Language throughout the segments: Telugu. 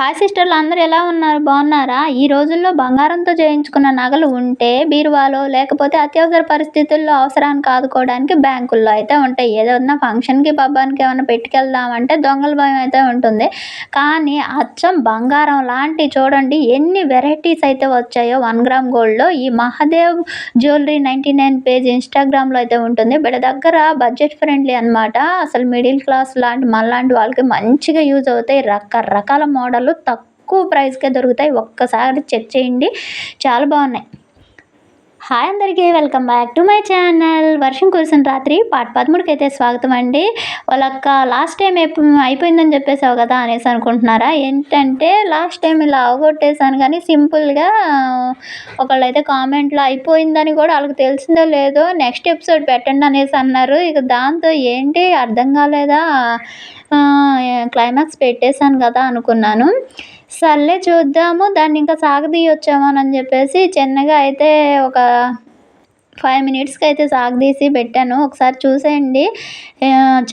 హాయ్ సిస్టర్లు అందరూ ఎలా ఉన్నారు? బాగున్నారా? ఈ రోజుల్లో బంగారంతో చేయించుకున్న నగలు ఉంటే బీరువాలో లేకపోతే అత్యవసర పరిస్థితుల్లో అవసరానికి ఆదుకోవడానికి బ్యాంకుల్లో అయితే ఉంటాయి. ఏదైనా ఫంక్షన్కి పబ్బానికి ఏమైనా పెట్టుకెళ్దామంటే దొంగల భయం అయితే ఉంటుంది. కానీ అచ్చం బంగారం లాంటి చూడండి ఎన్ని వెరైటీస్ అయితే వచ్చాయో. వన్ గ్రామ్ గోల్డ్లో ఈ Mahadev jewellery ninety nine page ఇన్స్టాగ్రామ్లో అయితే ఉంటుంది. వీళ్ళ దగ్గర బడ్జెట్ ఫ్రెండ్లీ అనమాట అసలు మిడిల్ క్లాస్ లాంటి మనలాంటి వాళ్ళకి మంచిగా యూజ్ అవుతాయి. రకరకాల మోడల్ తక్కువ ప్రైస్కే దొరుకుతాయి. ఒక్కసారి చెక్ చేయండి. చాలా బాగున్నాయి. హాయ్ అందరికీ welcome back to my channel. వర్షం కురిసిన రాత్రి పాట పదమూడుకి అయితే స్వాగతం అండి. వాళ్ళక్క లాస్ట్ టైం అయిపోయిందని చెప్పేసావు కదా అనేసి అనుకుంటున్నారా? ఏంటంటే లాస్ట్ టైం ఇలా అవగొట్టేశాను కానీ సింపుల్గా ఒకళ్ళైతే కామెంట్లో అయిపోయిందని కూడా వాళ్ళకి తెలిసిందో లేదో నెక్స్ట్ ఎపిసోడ్ పెట్టండి అనేసి అన్నారు. ఇక దాంతో ఏంటి? అర్థం కాలేదా? క్లైమాక్స్ పెట్టేశాను కదా అనుకున్నాను. సర్లే చూద్దాము దాన్ని ఇంకా సాగదీయొచ్చామని చెప్పేసి చిన్నగా అయితే ఒక ఫైవ్ మినిట్స్కి అయితే సాగదీసి పెట్టాను. ఒకసారి చూసేయండి.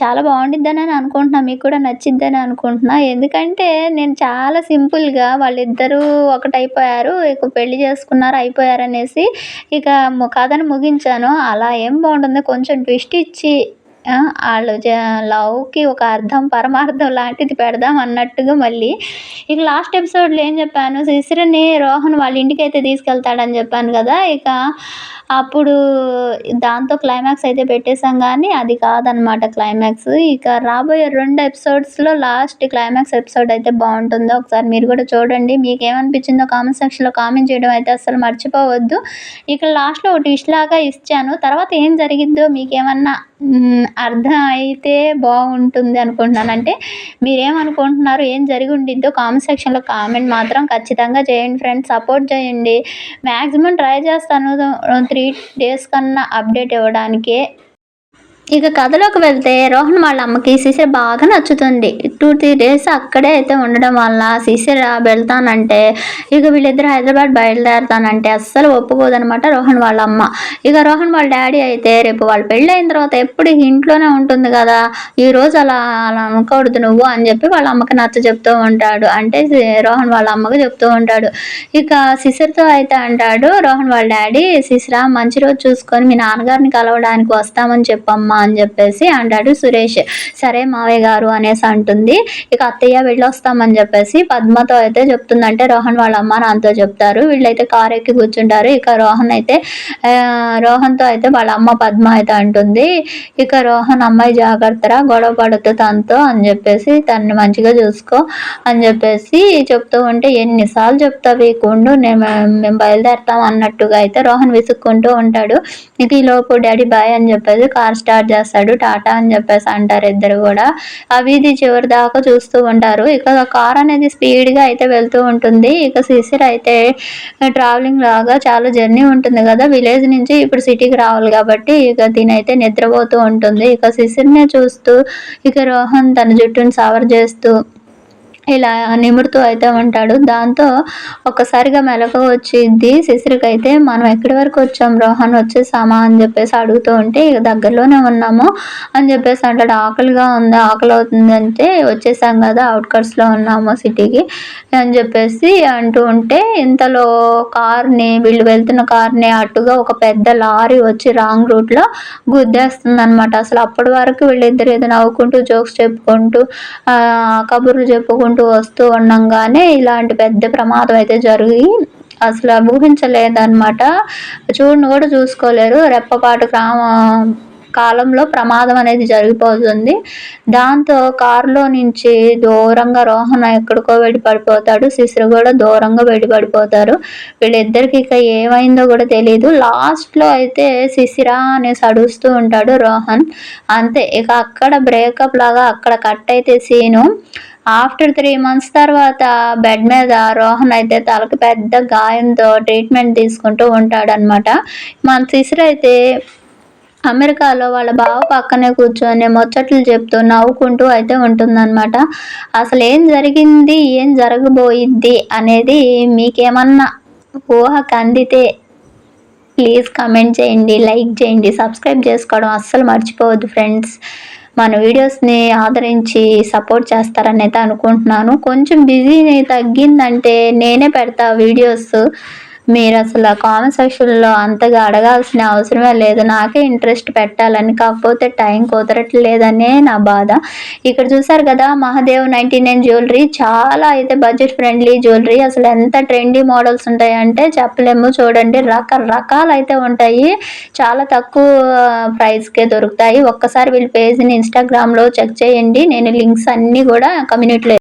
చాలా బాగుండిద్దని అని అనుకుంటున్నా మీకు కూడా నచ్చిద్దని అనుకుంటున్నా. ఎందుకంటే నేను చాలా సింపుల్గా వాళ్ళిద్దరూ ఒకటైపోయారు ఇక పెళ్ళి చేసుకున్నారు అయిపోయారు అనేసి ఇక కథను ముగించాను. అలా ఏం బాగుంటుంది కొంచెం ట్విస్ట్ ఇచ్చి వాళ్ళు లవ్కి ఒక అర్థం పరమార్థం లాంటిది పెడదాం అన్నట్టుగా మళ్ళీ. ఇక లాస్ట్ ఎపిసోడ్లో ఏం చెప్పాను? శిశిరని రోహన్ వాళ్ళ ఇంటికి అయితే తీసుకెళ్తాడని చెప్పాను కదా. ఇక అప్పుడు దాంతో క్లైమాక్స్ అయితే పెట్టేశాం కానీ అది కాదనమాట క్లైమాక్స్ ఇక రాబోయే రెండు ఎపిసోడ్స్లో లాస్ట్ క్లైమాక్స్ ఎపిసోడ్ అయితే బాగుంటుందో ఒకసారి మీరు కూడా చూడండి. మీకు ఏమనిపించిందో కామెంట్ సెక్షన్లో కామెంట్ చేయడం అయితే అసలు మర్చిపోవద్దు. ఇక లాస్ట్లో ఒక డిష్ లాగా ఇచ్చాను. తర్వాత ఏం జరిగిద్దో మీకేమన్నా అర్థం అయితే బాగుంటుంది అనుకుంటున్నాను. అంటే మీరేమనుకుంటున్నారు ఏం జరిగి ఉండిద్దో కామెంట్ సెక్షన్లో కామెంట్ మాత్రం ఖచ్చితంగా చేయండి ఫ్రెండ్స్. సపోర్ట్ చేయండి. మ్యాక్సిమం ట్రై చేస్తాను. త్రీ డేస్ కన్నా అప్డేట్ ఇవ్వడానికే ఇక కథలోకి వెళ్తే రోహన్ వాళ్ళ అమ్మకి శిశిర బాగా నచ్చుతుంది. టూ త్రీ డేస్ అక్కడే అయితే ఉండడం వల్ల శిశిర వెళ్తానంటే ఇక వీళ్ళిద్దరు హైదరాబాద్ బయలుదేరుతానంటే అస్సలు ఒప్పుకోదనమాట రోహన్ వాళ్ళ అమ్మ. ఇక రోహన్ వాళ్ళ డాడీ అయితే రేపు వాళ్ళు పెళ్ళి అయిన తర్వాత ఎప్పుడు ఇంట్లోనే ఉంటుంది కదా ఈ రోజు అలా అలా అనుకోకూడదు నువ్వు అని చెప్పి వాళ్ళ అమ్మకి నచ్చ చెప్తూ ఉంటాడు. అంటే రోహన్ వాళ్ళ అమ్మకి చెప్తూ ఉంటాడు. ఇక శిశిర్తో అయితే అంటాడు రోహన్ వాళ్ళ డాడీ శిశిర మంచి రోజు చూసుకొని మీ నాన్నగారిని కలవడానికి వస్తామని చెప్పమ్మా. అని చెప్పేసి అంటాడు సురేష్. సరే మావయ్య గారు అనేసి అంటుంది. ఇక అత్తయ్య వెళ్ళొస్తామని చెప్పేసి పద్మతో అయితే చెప్తుందంటే రోహన్ వాళ్ళ అమ్మ నాన్నతో చెప్తారు. వీళ్ళైతే కార్ ఎక్కి కూర్చుంటారు. ఇక రోహన్ అయితే రోహన్తో అయితే వాళ్ళ అమ్మ పద్మ అయితే అంటుంది. ఇక రోహన్ అమ్మాయి జాగ్రత్తరా గొడవ పడుతూ తనతో అని చెప్పేసి తనని మంచిగా చూసుకో అని చెప్పేసి చెప్తూ ఉంటే ఎన్నిసార్లు చెప్తావు ఈ కుండు నేను మేము బయలుదేరుతాం అన్నట్టుగా అయితే రోహన్ విసుక్కుంటూ ఉంటాడు. ఇక ఈ లోపు డాడీ బాయ్ అని చెప్పేసి కార్ స్టార్ట్ చేస్తాడు. టాటా అని చెప్పేసి అంటారు ఇద్దరు కూడా. అవి ఇది చివరి దాకా చూస్తూ ఉంటారు. ఇక కార్ అనేది స్పీడ్గా అయితే వెళ్తూ ఉంటుంది. ఇక సిసిర్ అయితే ట్రావెలింగ్ లాగా చాలా జర్నీ ఉంటుంది కదా. విలేజ్ నుంచి ఇప్పుడు సిటీకి రావాలి కాబట్టి ఇక దీనైతే నిద్రపోతూ ఉంటుంది. ఇక సిసిర్నే చూస్తూ ఇక రోహన్ తన జుట్టుని సవర్ చేస్తూ ఇలా నిమురుతూ అయితే ఉంటాడు. దాంతో ఒక్కసారిగా మెలక వచ్చింది శిశిరికైతే మనం ఎక్కడి వరకు వచ్చాం? రోహన్ వచ్చేసామా? అని చెప్పేసి అడుగుతూ ఉంటే ఇక దగ్గరలోనే ఉన్నాము అని చెప్పేసి అంటాడు. ఆకలిగా ఉంది. ఆకలి అవుతుంది అంటే వచ్చేసాం కదా అవుట్కట్స్లో ఉన్నాము సిటీకి అని చెప్పేసి అంటూ ఉంటే ఇంతలో కార్ని వీళ్ళు వెళ్తున్న కార్ని అటుగా ఒక పెద్ద లారీ వచ్చి రాంగ్ రూట్లో గుద్దేస్తుంది అనమాట అసలు అప్పటి వరకు వీళ్ళిద్దరు ఏదో నవ్వుకుంటూ జోక్స్ చెప్పుకుంటూ కబుర్లు చెప్పుకుంటూ చేసుకుంటూ వస్తూ ఉండంగానే ఇలాంటి పెద్ద ప్రమాదం అయితే జరిగి అసలు ఊహించలేదన్నమాట. చూడను కూడా చూసుకోలేరు. రెప్పపాటు గ్రామ కాలంలో ప్రమాదం అనేది జరిగిపోతుంది. దాంతో కారులో నుంచి దూరంగా రోహన్ ఎక్కడికో వెళ్ళి పడిపోతాడు శిశురు కూడా దూరంగా వెళ్ళి పడిపోతారు వీళ్ళిద్దరికి ఇక ఏమైందో కూడా తెలియదు లాస్ట్లో అయితే శిశిరా అనేసి అడుస్తూ ఉంటాడు రోహన్. అంతే ఇక అక్కడ బ్రేకప్ లాగా అక్కడ కట్ అయితే సీను. ఆఫ్టర్ త్రీ మంత్స్ తర్వాత బెడ్ మీద రోహన్ అయితే తలకు పెద్ద గాయంతో ట్రీట్మెంట్ తీసుకుంటూ ఉంటాడనమాట మన శిశురు అయితే అమెరికాలో వాళ్ళ బావ పక్కనే కూర్చొని ముచ్చట్లు చెప్తూ నవ్వుకుంటూ అయితే ఉంటుందన్నమాట. అసలు ఏం జరిగింది? ఏం జరగబోయిద్ది? అనేది మీకేమన్నా ఊహకు అందితే ప్లీజ్ కమెంట్ చేయండి లైక్ చేయండి సబ్స్క్రైబ్ చేసుకోవడం అస్సలు మర్చిపోవద్దు ఫ్రెండ్స్. మన వీడియోస్ని ఆదరించి సపోర్ట్ చేస్తారని అయితే అనుకుంటున్నాను. కొంచెం బిజీ తగ్గిందంటే నేనే పెడతా వీడియోస్. మీరు అసలు కామెంట్ సెక్షన్లో అంతగా అడగాల్సిన అవసరమే లేదు. నాకే ఇంట్రెస్ట్ పెట్టాలని కాకపోతే టైం కుదరట్లేదనే నా బాధ. ఇక్కడ చూసారు కదా మహాదేవ్ నైంటీ నైన్ జ్యువెలరీ చాలా అయితే బడ్జెట్ ఫ్రెండ్లీ జ్యువెలరీ. అసలు ఎంత ట్రెండీ మోడల్స్ ఉంటాయంటే చెప్పలేము. చూడండి రకరకాలు అయితే ఉంటాయి. చాలా తక్కువ ప్రైస్కే దొరుకుతాయి. ఒక్కసారి వీళ్ళ పేజ్ని ఇన్స్టాగ్రామ్లో చెక్ చేయండి. నేను లింక్స్ అన్నీ కూడా కమ్యూనిటీలో